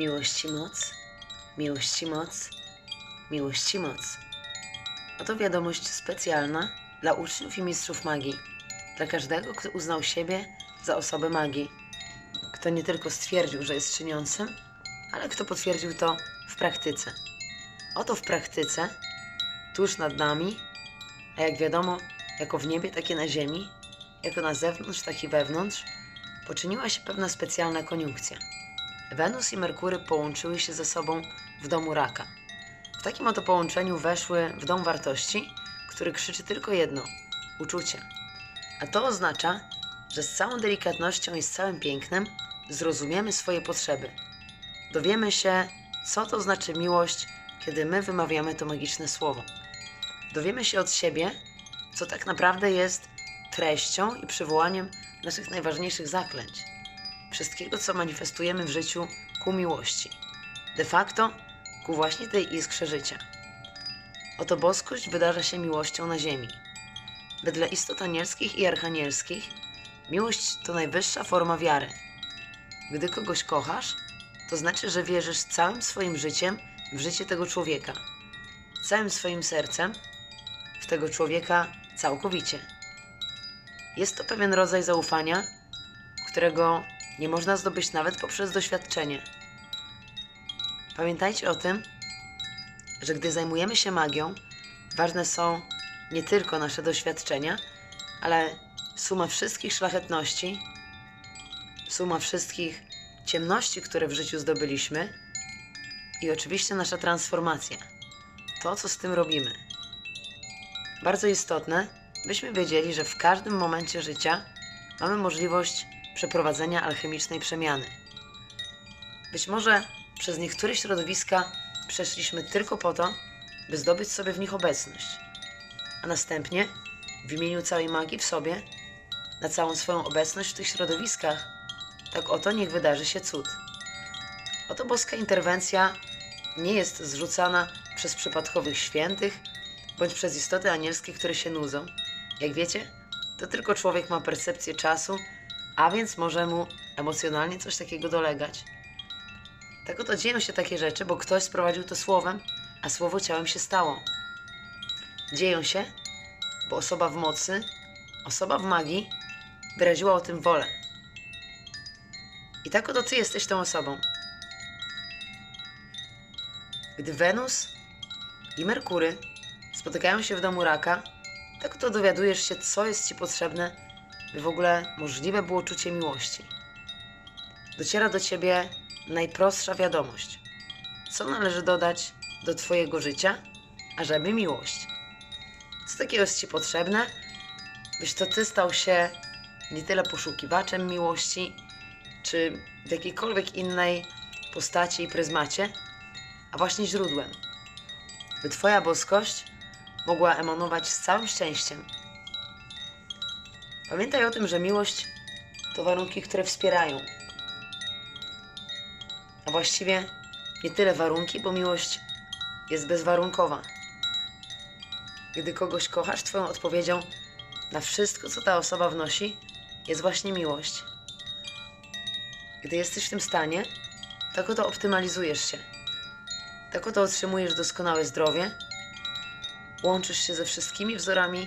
Miłości moc, miłości moc, miłości moc. Oto wiadomość specjalna dla uczniów i mistrzów magii. Dla każdego, kto uznał siebie za osobę magii. Kto nie tylko stwierdził, że jest czyniącym, ale kto potwierdził to w praktyce. Oto w praktyce, tuż nad nami, a jak wiadomo, jako w niebie, takie na ziemi, jako na zewnątrz, tak i wewnątrz, poczyniła się pewna specjalna koniunkcja. Wenus i Merkury połączyły się ze sobą w domu raka. W takim oto połączeniu weszły w dom wartości, który krzyczy tylko jedno uczucie. A to oznacza, że z całą delikatnością i z całym pięknem zrozumiemy swoje potrzeby. Dowiemy się, co to znaczy miłość, kiedy my wymawiamy to magiczne słowo. Dowiemy się od siebie, co tak naprawdę jest treścią i przywołaniem naszych najważniejszych zaklęć. Wszystkiego, co manifestujemy w życiu ku miłości. De facto ku właśnie tej iskrze życia. Oto boskość wydarza się miłością na ziemi. Wedle istot anielskich i archanielskich, miłość to najwyższa forma wiary. Gdy kogoś kochasz, to znaczy, że wierzysz całym swoim życiem w życie tego człowieka, całym swoim sercem w tego człowieka całkowicie. Jest to pewien rodzaj zaufania, którego nie można zdobyć nawet poprzez doświadczenie. Pamiętajcie o tym, że gdy zajmujemy się magią, ważne są nie tylko nasze doświadczenia, ale suma wszystkich szlachetności, suma wszystkich ciemności, które w życiu zdobyliśmy i oczywiście nasza transformacja. To, co z tym robimy. Bardzo istotne, byśmy wiedzieli, że w każdym momencie życia mamy możliwość przeprowadzenia alchemicznej przemiany. Być może przez niektóre środowiska przeszliśmy tylko po to, by zdobyć sobie w nich obecność, a następnie w imieniu całej magii w sobie, na całą swoją obecność w tych środowiskach, tak oto niech wydarzy się cud. Oto boska interwencja nie jest zrzucana przez przypadkowych świętych bądź przez istoty anielskie, które się nudzą. Jak wiecie, to tylko człowiek ma percepcję czasu, a więc może mu emocjonalnie coś takiego dolegać. Tak oto dzieją się takie rzeczy, bo ktoś sprowadził to słowem, a słowo ciałem się stało. Dzieją się, bo osoba w mocy, osoba w magii wyraziła o tym wolę. I tak oto ty jesteś tą osobą. Gdy Wenus i Merkury spotykają się w domu raka, tak oto dowiadujesz się, co jest ci potrzebne, by w ogóle możliwe było czucie miłości. Dociera do ciebie najprostsza wiadomość. Co należy dodać do twojego życia, ażeby miłość? Co takiego jest ci potrzebne, byś to ty stał się nie tyle poszukiwaczem miłości, czy w jakiejkolwiek innej postaci i pryzmacie, a właśnie źródłem. By Twoja boskość mogła emanować z całym szczęściem. Pamiętaj o tym, że miłość to warunki, które wspierają. A właściwie nie tyle warunki, bo miłość jest bezwarunkowa. Gdy kogoś kochasz, Twoją odpowiedzią na wszystko, co ta osoba wnosi, jest właśnie miłość. Gdy jesteś w tym stanie, tak oto optymalizujesz się. Tak oto otrzymujesz doskonałe zdrowie, łączysz się ze wszystkimi wzorami,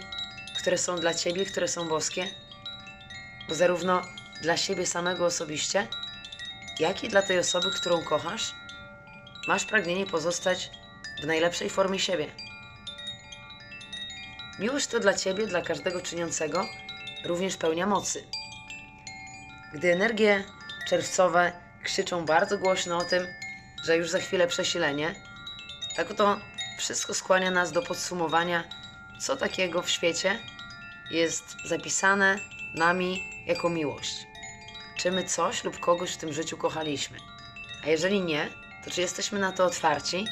które są dla ciebie, które są boskie, bo zarówno dla siebie samego osobiście, jak i dla tej osoby, którą kochasz, masz pragnienie pozostać w najlepszej formie siebie. Miłość to dla ciebie, dla każdego czyniącego, również pełnia mocy. Gdy energie czerwcowe krzyczą bardzo głośno o tym, że już za chwilę przesilenie, tak oto wszystko skłania nas do podsumowania, co takiego w świecie jest zapisane nami jako miłość. Czy my coś lub kogoś w tym życiu kochaliśmy? A jeżeli nie, to czy jesteśmy na to otwarci,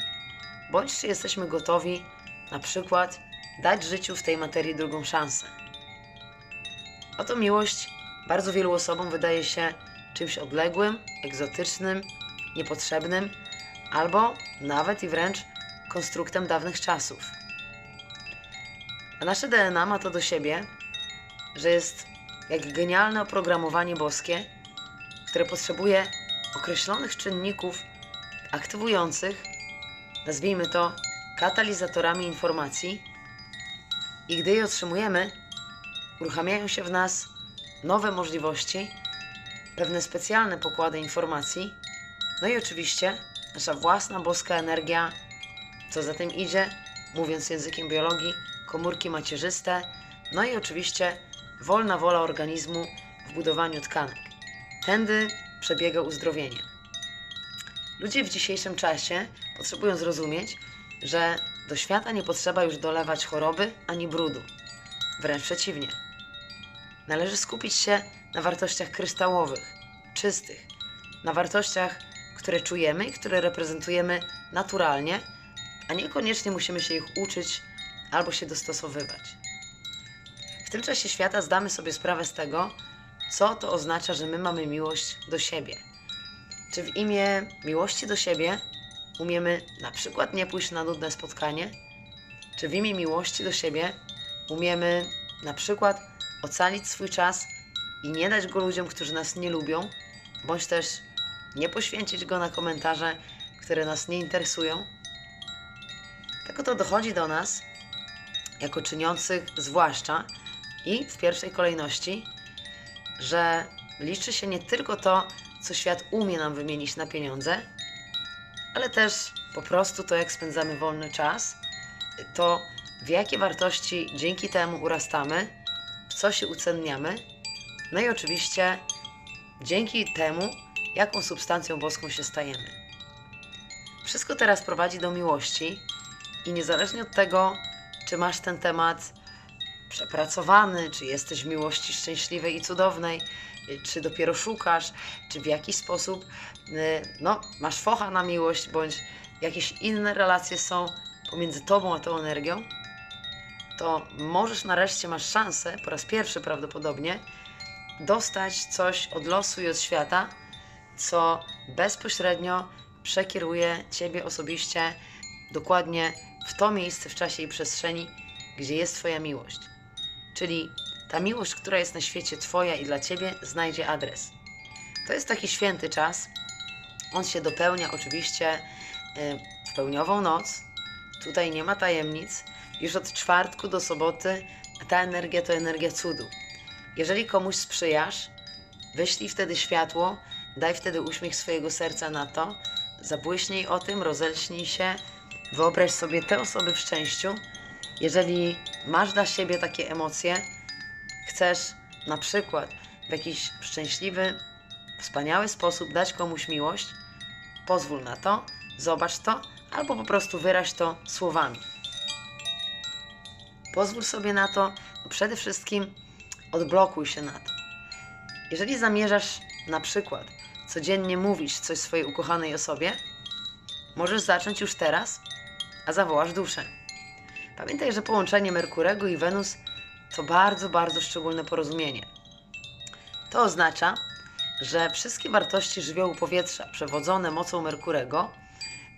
bądź czy jesteśmy gotowi na przykład dać życiu w tej materii drugą szansę? Oto miłość bardzo wielu osobom wydaje się czymś odległym, egzotycznym, niepotrzebnym, albo nawet i wręcz konstruktem dawnych czasów. A nasze DNA ma to do siebie, że jest jak genialne oprogramowanie boskie, które potrzebuje określonych czynników aktywujących, nazwijmy to katalizatorami informacji, i gdy je otrzymujemy, uruchamiają się w nas nowe możliwości, pewne specjalne pokłady informacji, no i oczywiście nasza własna boska energia, co za tym idzie, mówiąc językiem biologii, komórki macierzyste, no i oczywiście wolna wola organizmu w budowaniu tkanek. Tędy przebiega uzdrowienie. Ludzie w dzisiejszym czasie potrzebują zrozumieć, że do świata nie potrzeba już dolewać choroby ani brudu. Wręcz przeciwnie. Należy skupić się na wartościach kryształowych, czystych, na wartościach, które czujemy i które reprezentujemy naturalnie, a niekoniecznie musimy się ich uczyć albo się dostosowywać. W tym czasie świata zdamy sobie sprawę z tego, co to oznacza, że my mamy miłość do siebie. Czy w imię miłości do siebie umiemy na przykład nie pójść na nudne spotkanie? Czy w imię miłości do siebie umiemy na przykład ocalić swój czas i nie dać go ludziom, którzy nas nie lubią, bądź też nie poświęcić go na komentarze, które nas nie interesują? Tak oto dochodzi do nas, jako czyniących zwłaszcza i w pierwszej kolejności, że liczy się nie tylko to, co świat umie nam wymienić na pieniądze, ale też po prostu to, jak spędzamy wolny czas, to w jakie wartości dzięki temu urastamy, w co się ucenniamy, no i oczywiście dzięki temu, jaką substancją boską się stajemy. Wszystko teraz prowadzi do miłości i niezależnie od tego, czy masz ten temat przepracowany, czy jesteś w miłości szczęśliwej i cudownej, czy dopiero szukasz, czy w jakiś sposób y, no, masz focha na miłość, bądź jakieś inne relacje są pomiędzy tobą a tą energią, to możesz nareszcie, masz szansę, po raz pierwszy prawdopodobnie, dostać coś od losu i od świata, co bezpośrednio przekieruje ciebie osobiście dokładnie w to miejsce w czasie i przestrzeni, gdzie jest Twoja miłość. Czyli ta miłość, która jest na świecie Twoja i dla Ciebie, znajdzie adres. To jest taki święty czas. On się dopełnia oczywiście y, w pełniową noc. Tutaj nie ma tajemnic. Już od czwartku do soboty ta energia to energia cudu. Jeżeli komuś sprzyjasz, wyślij wtedy światło, daj wtedy uśmiech swojego serca na to, zabłyśnij o tym, rozelśnij się, wyobraź sobie te osoby w szczęściu. Jeżeli masz dla siebie takie emocje, chcesz na przykład w jakiś szczęśliwy, wspaniały sposób dać komuś miłość, pozwól na to, zobacz to, albo po prostu wyraź to słowami. Pozwól sobie na to, przede wszystkim odblokuj się na to. Jeżeli zamierzasz na przykład codziennie mówić coś swojej ukochanej osobie, możesz zacząć już teraz, a zawołasz duszę. Pamiętaj, że połączenie Merkurego i Wenus to bardzo, bardzo szczególne porozumienie. To oznacza, że wszystkie wartości żywiołu powietrza przewodzone mocą Merkurego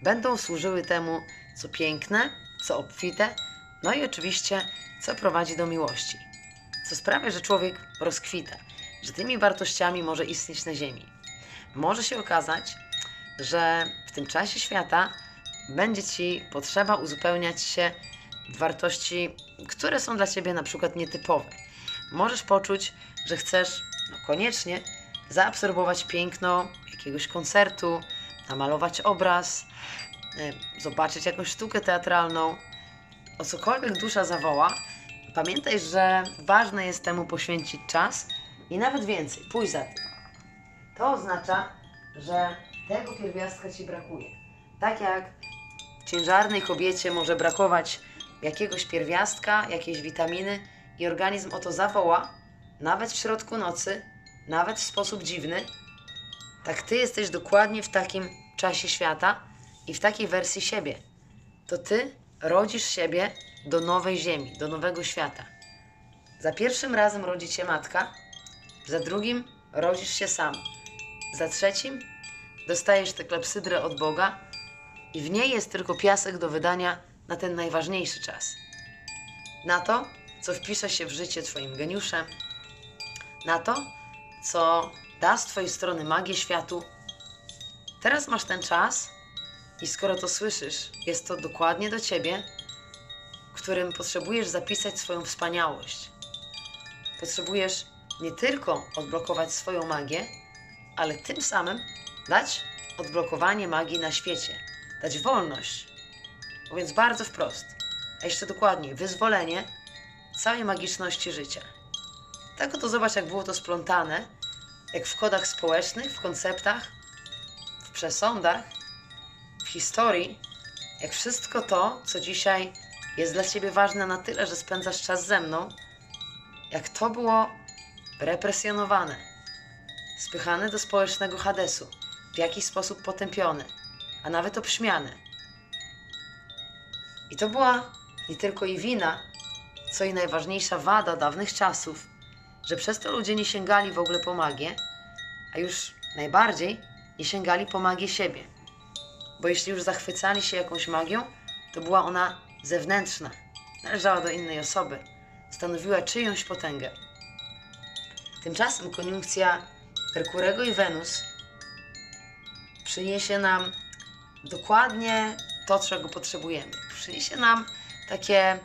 będą służyły temu, co piękne, co obfite, no i oczywiście, co prowadzi do miłości. Co sprawia, że człowiek rozkwita, że tymi wartościami może istnieć na Ziemi. Może się okazać, że w tym czasie świata będzie Ci potrzeba uzupełniać się wartości, które są dla Ciebie na przykład nietypowe. Możesz poczuć, że chcesz no, koniecznie zaabsorbować piękno jakiegoś koncertu, namalować obraz, y, zobaczyć jakąś sztukę teatralną. O cokolwiek dusza zawoła, pamiętaj, że ważne jest temu poświęcić czas i nawet więcej, pójść za tym. To oznacza, że tego pierwiastka Ci brakuje. Tak jak ciężarnej kobiecie może brakować jakiegoś pierwiastka, jakiejś witaminy i organizm o to zawoła, nawet w środku nocy, nawet w sposób dziwny, tak Ty jesteś dokładnie w takim czasie świata i w takiej wersji siebie. To Ty rodzisz siebie do nowej ziemi, do nowego świata. Za pierwszym razem rodzi Cię matka, za drugim rodzisz się sam, za trzecim dostajesz tę klepsydrę od Boga i w niej jest tylko piasek do wydania na ten najważniejszy czas. Na to, co wpisze się w życie Twoim geniuszem, na to, co da z Twojej strony magię światu. Teraz masz ten czas, I skoro to słyszysz, jest to dokładnie do ciebie, którym potrzebujesz zapisać swoją wspaniałość. Potrzebujesz nie tylko odblokować swoją magię, ale tym samym dać odblokowanie magii na świecie, dać wolność. Mówiąc bardzo wprost, a jeszcze dokładniej, wyzwolenie całej magiczności życia. Tak oto zobacz, jak było to splątane, jak w kodach społecznych, w konceptach, w przesądach, w historii, jak wszystko to, co dzisiaj jest dla ciebie ważne na tyle, że spędzasz czas ze mną, jak to było represjonowane, spychane do społecznego Hadesu, w jakiś sposób potępione, a nawet obśmiane. I to była nie tylko i wina, co i najważniejsza wada dawnych czasów, że przez to ludzie nie sięgali w ogóle po magię, a już najbardziej nie sięgali po magię siebie. Bo jeśli już zachwycali się jakąś magią, to była ona zewnętrzna, należała do innej osoby, stanowiła czyjąś potęgę. Tymczasem koniunkcja Merkurego i Wenus przyniesie nam dokładnie to, czego potrzebujemy. Przyniesie nam takie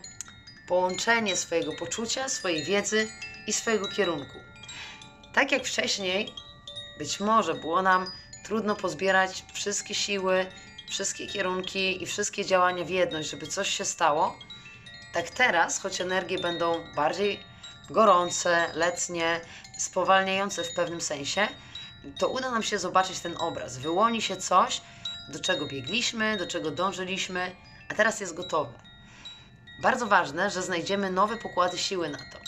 połączenie swojego poczucia, swojej wiedzy i swojego kierunku. Tak jak wcześniej, być może było nam trudno pozbierać wszystkie siły, wszystkie kierunki i wszystkie działania w jedność, żeby coś się stało, tak teraz, choć energie będą bardziej gorące, letnie, spowalniające w pewnym sensie, to uda nam się zobaczyć ten obraz. Wyłoni się coś, do czego biegliśmy, do czego dążyliśmy, a teraz jest gotowe. Bardzo ważne, że znajdziemy nowe pokłady siły na to.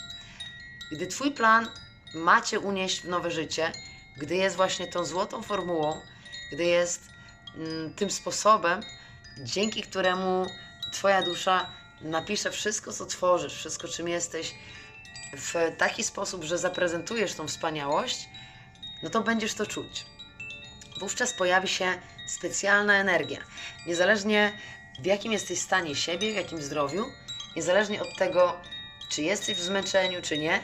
Gdy Twój plan macie unieść w nowe życie, gdy jest właśnie tą złotą formułą, gdy jest mm, tym sposobem, dzięki któremu Twoja dusza napisze wszystko, co tworzysz, wszystko, czym jesteś, w taki sposób, że zaprezentujesz tą wspaniałość, no to będziesz to czuć. Wówczas pojawi się specjalna energia. Niezależnie w jakim jesteś stanie siebie, w jakim zdrowiu, niezależnie od tego, czy jesteś w zmęczeniu, czy nie,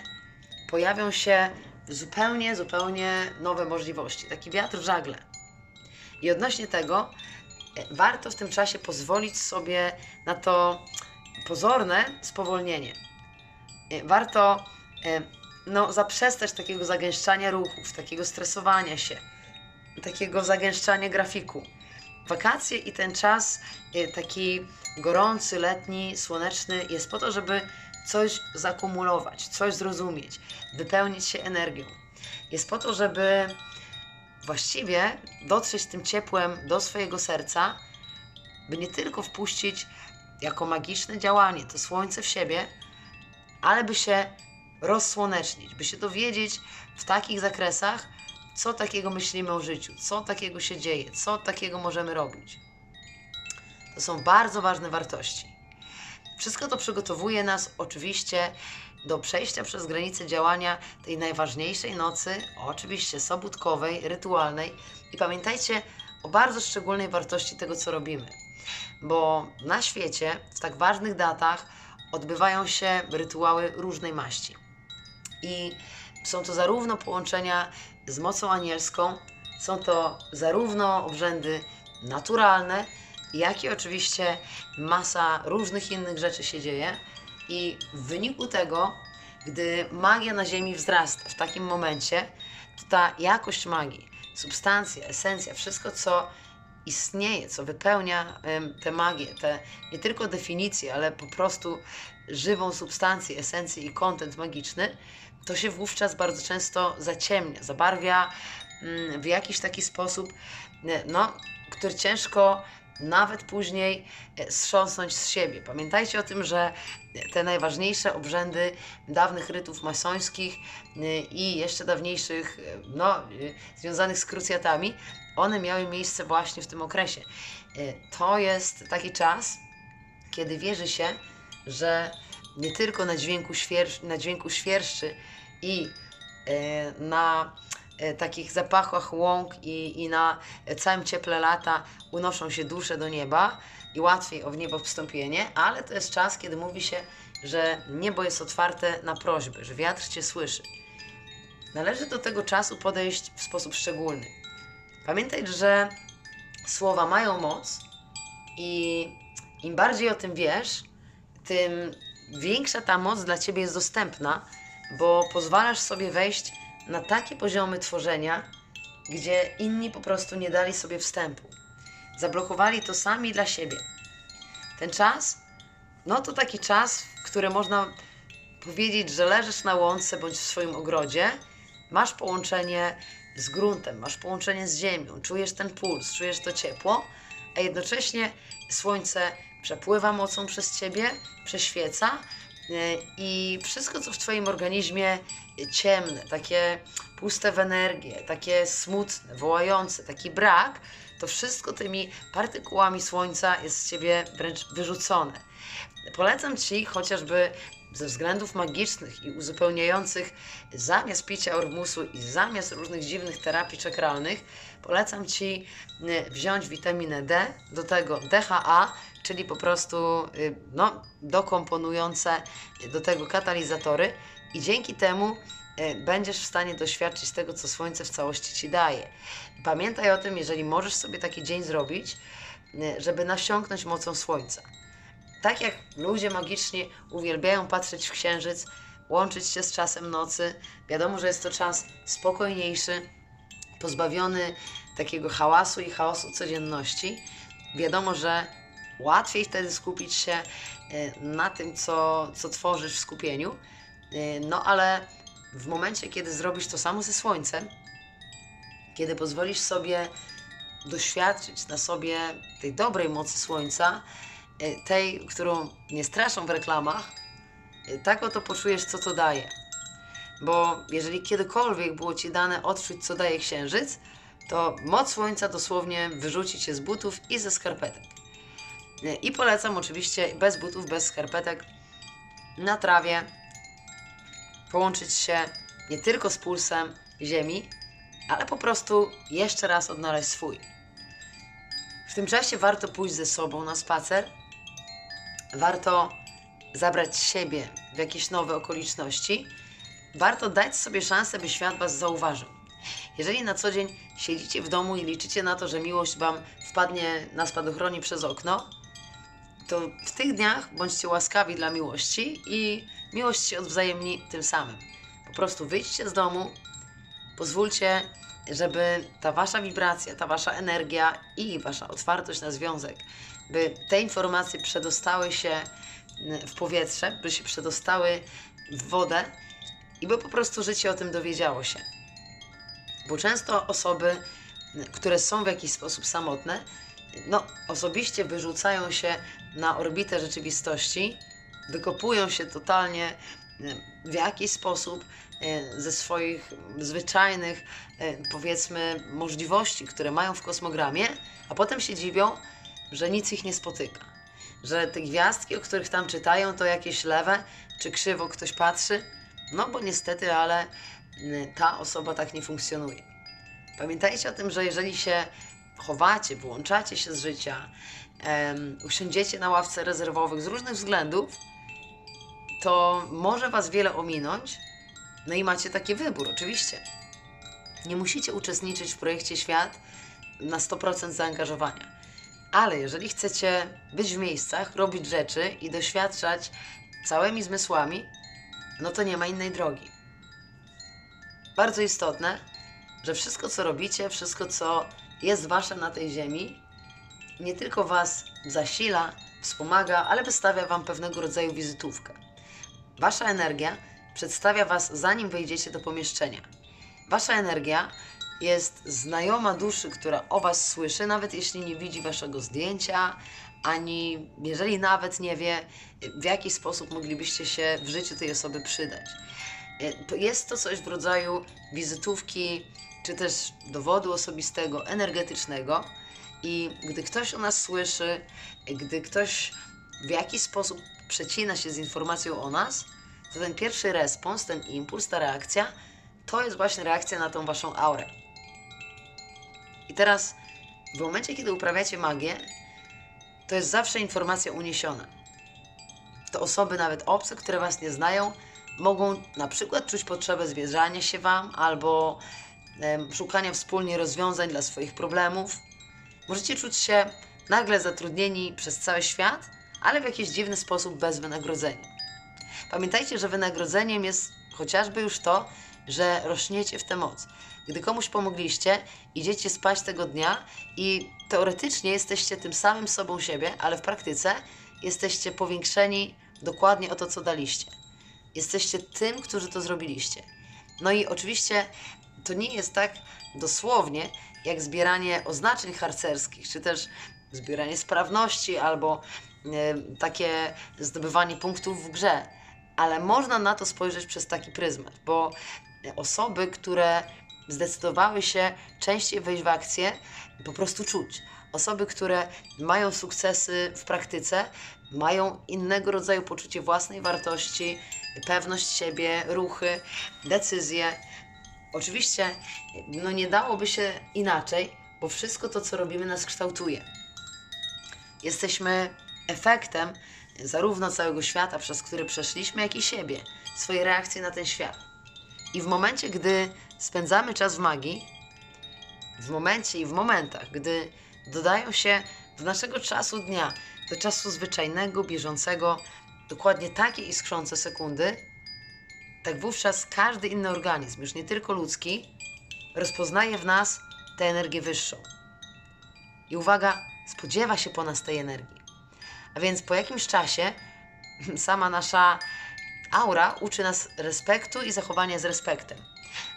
pojawią się zupełnie, zupełnie nowe możliwości. Taki wiatr w żagle. I odnośnie tego, e, warto w tym czasie pozwolić sobie na to pozorne spowolnienie. E, Warto e, no, zaprzestać takiego zagęszczania ruchów, takiego stresowania się, takiego zagęszczania grafiku. Wakacje i ten czas e, taki gorący, letni, słoneczny jest po to, żeby coś zakumulować, coś zrozumieć, wypełnić się energią. Jest po to, żeby właściwie dotrzeć tym ciepłem do swojego serca, by nie tylko wpuścić jako magiczne działanie to słońce w siebie, ale by się rozsłonecznić, by się dowiedzieć w takich zakresach, co takiego myślimy o życiu, co takiego się dzieje, co takiego możemy robić. To są bardzo ważne wartości. Wszystko to przygotowuje nas oczywiście do przejścia przez granicę działania tej najważniejszej nocy, oczywiście sobótkowej, rytualnej. I pamiętajcie o bardzo szczególnej wartości tego, co robimy. Bo na świecie, w tak ważnych datach, odbywają się rytuały różnej maści. I są to zarówno połączenia z mocą anielską, są to zarówno obrzędy naturalne, jak i oczywiście masa różnych innych rzeczy się dzieje. I w wyniku tego, gdy magia na Ziemi wzrasta w takim momencie, to ta jakość magii, substancja, esencja, wszystko co istnieje, co wypełnia tę magię, te nie tylko definicje, ale po prostu żywą substancję, esencję i kontent magiczny, to się wówczas bardzo często zaciemnia, zabarwia mm, w jakiś taki sposób, e, no, który ciężko nawet później e, strząsnąć z siebie. Pamiętajcie o tym, że te najważniejsze obrzędy dawnych rytów masońskich e, i jeszcze dawniejszych, no, związanych z krucjatami, one miały miejsce właśnie w tym okresie. To jest taki czas, kiedy wierzy się, że nie tylko na dźwięku, świersz, na dźwięku świerszczy i e, na e, takich zapachach łąk i, i na całym cieple lata unoszą się dusze do nieba i łatwiej o w niebo wstąpienie, ale to jest czas, kiedy mówi się, że niebo jest otwarte na prośby, że wiatr Cię słyszy. Należy do tego czasu podejść w sposób szczególny. Pamiętaj, że słowa mają moc, I im bardziej o tym wiesz, tym większa ta moc dla ciebie jest dostępna, bo pozwalasz sobie wejść na takie poziomy tworzenia, gdzie inni po prostu nie dali sobie wstępu. Zablokowali to sami dla siebie. Ten czas, no to taki czas, w który można powiedzieć, że leżysz na łące bądź w swoim ogrodzie, masz połączenie z gruntem, masz połączenie z ziemią, czujesz ten puls, czujesz to ciepło, a jednocześnie słońce przepływa mocą przez ciebie, prześwieca yy, i wszystko, co w twoim organizmie ciemne, takie puste w energię, takie smutne, wołające, taki brak, to wszystko tymi partykułami słońca jest z ciebie wręcz wyrzucone. Polecam ci chociażby ze względów magicznych i uzupełniających zamiast picia ormusu i zamiast różnych dziwnych terapii czekralnych, polecam Ci y, wziąć witaminę D, do tego DHA, czyli po prostu y, no, dokomponujące do tego katalizatory i dzięki temu y, będziesz w stanie doświadczyć tego, co słońce w całości Ci daje. Pamiętaj o tym, jeżeli możesz sobie taki dzień zrobić, żeby nasiąknąć mocą słońca. Tak jak ludzie magiczni uwielbiają patrzeć w księżyc, łączyć się z czasem nocy, wiadomo, że jest to czas spokojniejszy, pozbawiony takiego hałasu i chaosu codzienności. Wiadomo, że łatwiej wtedy skupić się e, na tym, co, co tworzysz w skupieniu. E, no ale w momencie, kiedy zrobisz to samo ze słońcem, kiedy pozwolisz sobie doświadczyć na sobie tej dobrej mocy słońca, E, tej, którą nie straszą w reklamach, tak oto poczujesz, co to daje. Bo jeżeli kiedykolwiek było Ci dane odczuć, co daje księżyc, to moc słońca dosłownie wyrzuci Cię z butów i ze skarpetek. I polecam oczywiście bez butów, bez skarpetek, na trawie połączyć się nie tylko z pulsem Ziemi, ale po prostu jeszcze raz odnaleźć swój. W tym czasie warto pójść ze sobą na spacer warto zabrać siebie w jakieś nowe okoliczności, warto dać sobie szansę, by świat Was zauważył. Jeżeli na co dzień siedzicie w domu i liczycie na to, że miłość Wam wpadnie na spadochronie przez okno, to w tych dniach bądźcie łaskawi dla miłości i miłość się odwzajemni tym samym. Po prostu wyjdźcie z domu, pozwólcie, żeby ta Wasza wibracja, ta Wasza energia i Wasza otwartość na związek by te informacje przedostały się w powietrze, by się przedostały w wodę i by po prostu życie o tym dowiedziało się. Bo często osoby, które są w jakiś sposób samotne, no, osobiście wyrzucają się na orbitę rzeczywistości, wykopują się totalnie w jakiś sposób e, ze swoich zwyczajnych, e, powiedzmy, możliwości, które mają w kosmogramie, a potem się dziwią, że nic ich nie spotyka. Że te gwiazdki, o których tam czytają, to jakieś lewe, czy krzywo ktoś patrzy. No bo niestety, ale ta osoba tak nie funkcjonuje. Pamiętajcie o tym, że jeżeli się chowacie, wyłączacie się z życia, um, usiądziecie na ławce rezerwowych z różnych względów, to może Was wiele ominąć, no i macie taki wybór, oczywiście. Nie musicie uczestniczyć w projekcie Świat na 100% zaangażowania. Ale jeżeli chcecie być w miejscach, robić rzeczy i doświadczać całymi zmysłami, no to nie ma innej drogi. Bardzo istotne, że wszystko co robicie, wszystko co jest wasze na tej ziemi, nie tylko was zasila, wspomaga, ale wystawia wam pewnego rodzaju wizytówkę. Wasza energia przedstawia was zanim wejdziecie do pomieszczenia. Wasza energia jest znajoma duszy, która o Was słyszy, nawet jeśli nie widzi Waszego zdjęcia, ani jeżeli nawet nie wie, w jaki sposób moglibyście się w życiu tej osoby przydać. Jest to coś w rodzaju wizytówki, czy też dowodu osobistego, energetycznego. I gdy ktoś o nas słyszy, gdy ktoś w jakiś sposób przecina się z informacją o nas, to ten pierwszy respons, ten impuls, ta reakcja, to jest właśnie reakcja na tą waszą aurę. I teraz, w momencie, kiedy uprawiacie magię, to jest zawsze informacja uniesiona. To osoby, nawet obce, które Was nie znają, mogą na przykład czuć potrzebę zwierzania się Wam albo e, szukania wspólnie rozwiązań dla swoich problemów. Możecie czuć się nagle zatrudnieni przez cały świat, ale w jakiś dziwny sposób bez wynagrodzenia. Pamiętajcie, że wynagrodzeniem jest chociażby już to, że rośniecie w tę moc. Gdy komuś pomogliście, idziecie spać tego dnia i teoretycznie jesteście tym samym sobą siebie, ale w praktyce jesteście powiększeni dokładnie o to, co daliście. Jesteście tym, którzy to zrobiliście. No i oczywiście to nie jest tak dosłownie, jak zbieranie oznaczeń harcerskich, czy też zbieranie sprawności, albo e, takie zdobywanie punktów w grze. Ale można na to spojrzeć przez taki pryzmat, bo osoby, które zdecydowały się częściej wejść w akcję, po prostu czuć. Osoby, które mają sukcesy w praktyce, mają innego rodzaju poczucie własnej wartości, pewność siebie, ruchy, decyzje. Oczywiście, no nie dałoby się inaczej, bo wszystko to, co robimy, nas kształtuje. Jesteśmy efektem zarówno całego świata, przez który przeszliśmy, jak i siebie, swojej reakcji na ten świat. I w momencie, gdy spędzamy czas w magii, w momencie i w momentach, gdy dodają się do naszego czasu dnia, do czasu zwyczajnego, bieżącego, dokładnie takie iskrzące sekundy, tak wówczas każdy inny organizm, już nie tylko ludzki, rozpoznaje w nas tę energię wyższą. I uwaga, spodziewa się po nas tej energii. A więc po jakimś czasie sama nasza aura uczy nas respektu i zachowania z respektem.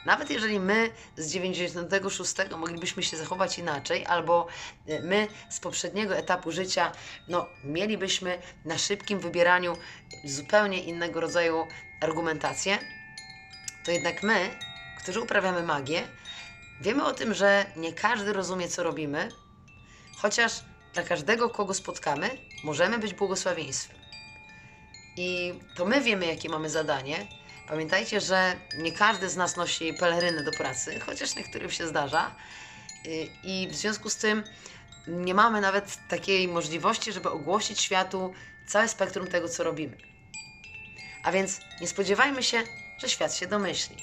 Nawet jeżeli my z 96 moglibyśmy się zachować inaczej, albo e, my z poprzedniego etapu życia, no, mielibyśmy na szybkim wybieraniu zupełnie innego rodzaju argumentację, to jednak my, którzy uprawiamy magię, wiemy o tym, że nie każdy rozumie, co robimy, chociaż dla każdego, kogo spotkamy, możemy być błogosławieństwem. I to my wiemy, jakie mamy zadanie. Pamiętajcie, że nie każdy z nas nosi peleryny do pracy, chociaż niektórym się zdarza. I w związku z tym nie mamy nawet takiej możliwości, żeby ogłosić światu całe spektrum tego, co robimy. A więc nie spodziewajmy się, że świat się domyśli.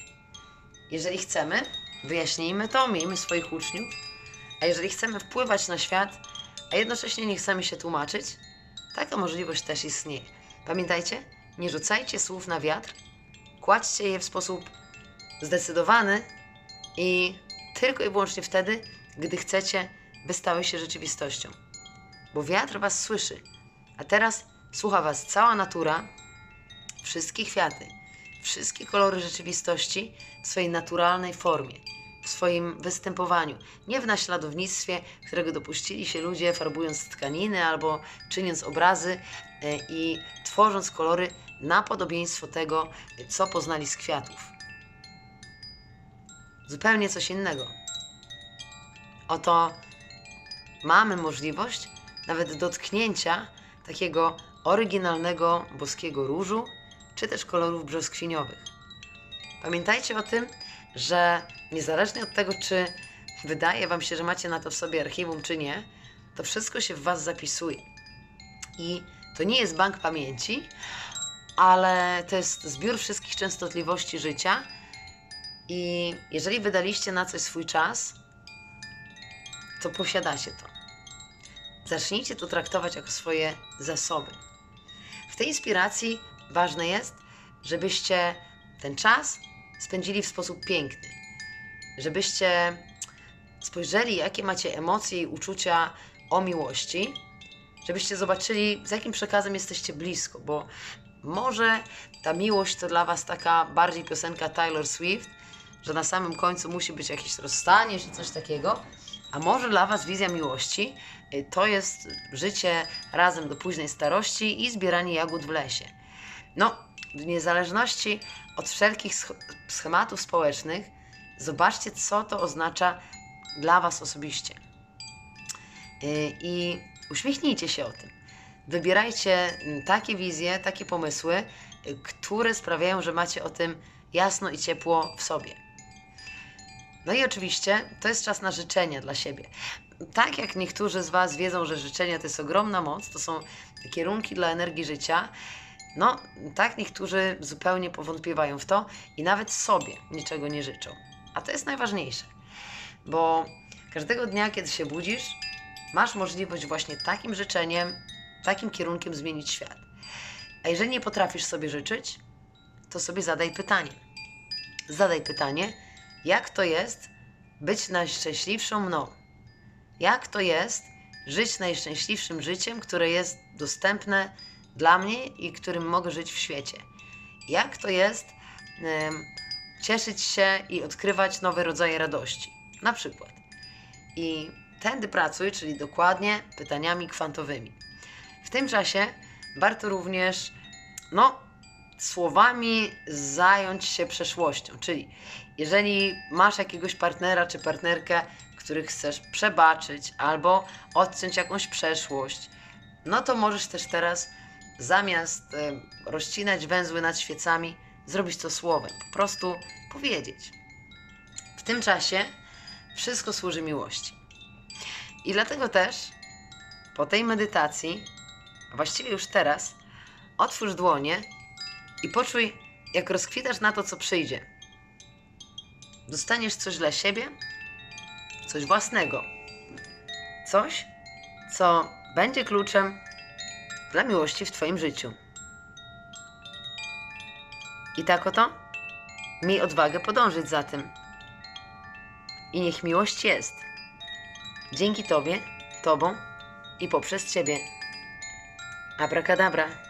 Jeżeli chcemy, wyjaśnijmy to, miejmy swoich uczniów, a jeżeli chcemy wpływać na świat, a jednocześnie nie chcemy się tłumaczyć, taka możliwość też istnieje. Pamiętajcie, nie rzucajcie słów na wiatr, kładźcie je w sposób zdecydowany i tylko i wyłącznie wtedy, gdy chcecie, by stały się rzeczywistością. Bo wiatr was słyszy, a teraz słucha was cała natura, wszystkie kwiaty, wszystkie kolory rzeczywistości w swojej naturalnej formie, w swoim występowaniu, nie w naśladownictwie, którego dopuścili się ludzie farbując tkaniny albo czyniąc obrazy e, i tworząc kolory na podobieństwo tego, co poznali z kwiatów. Zupełnie coś innego. Oto mamy możliwość nawet dotknięcia takiego oryginalnego boskiego różu, czy też kolorów brzoskwiniowych. Pamiętajcie o tym, że niezależnie od tego, czy wydaje Wam się, że macie na to w sobie archiwum, czy nie, to wszystko się w Was zapisuje. I to nie jest bank pamięci, ale to jest zbiór wszystkich częstotliwości życia. I jeżeli wydaliście na coś swój czas, to posiadacie to. Zacznijcie to traktować jako swoje zasoby. W tej inspiracji ważne jest, żebyście ten czas spędzili w sposób piękny. Żebyście spojrzeli, jakie macie emocje i uczucia o miłości, żebyście zobaczyli, z jakim przekazem jesteście blisko, bo może ta miłość to dla Was taka bardziej piosenka Taylor Swift, że na samym końcu musi być jakieś rozstanie czy coś takiego, a może dla Was wizja miłości y, to jest życie razem do późnej starości i zbieranie jagód w lesie. No, w niezależności od wszelkich schematów społecznych, zobaczcie, co to oznacza dla Was osobiście. Y, I uśmiechnijcie się o tym. Wybierajcie mm, takie wizje, takie pomysły, y, które sprawiają, że macie o tym jasno i ciepło w sobie. No i oczywiście to jest czas na życzenia dla siebie. Tak jak niektórzy z Was wiedzą, że życzenia to jest ogromna moc, to są kierunki dla energii życia, no tak niektórzy zupełnie powątpiewają w to i nawet sobie niczego nie życzą. A to jest najważniejsze, bo każdego dnia, kiedy się budzisz, masz możliwość właśnie takim życzeniem, takim kierunkiem zmienić świat. A jeżeli nie potrafisz sobie życzyć, to sobie zadaj pytanie. Zadaj pytanie, jak to jest być najszczęśliwszą mną? Jak to jest żyć najszczęśliwszym życiem, które jest dostępne dla mnie i którym mogę żyć w świecie? Jak to jest em, cieszyć się i odkrywać nowe rodzaje radości? Na przykład. I tędy pracuj, czyli dokładnie pytaniami kwantowymi. W tym czasie warto również, no, słowami zająć się przeszłością. Czyli jeżeli masz jakiegoś partnera czy partnerkę, których chcesz przebaczyć albo odciąć jakąś przeszłość, no to możesz też teraz zamiast e, rozcinać węzły nad świecami, zrobić to słowem. Po prostu powiedzieć. W tym czasie wszystko służy miłości. I dlatego też po tej medytacji, właściwie już teraz, otwórz dłonie i poczuj, jak rozkwitasz na to, co przyjdzie. Dostaniesz coś dla siebie, coś własnego. Coś, co będzie kluczem dla miłości w Twoim życiu. I tak oto miej odwagę podążyć za tym. I niech miłość jest. Dzięki Tobie, Tobą i poprzez Ciebie. Abracadabra.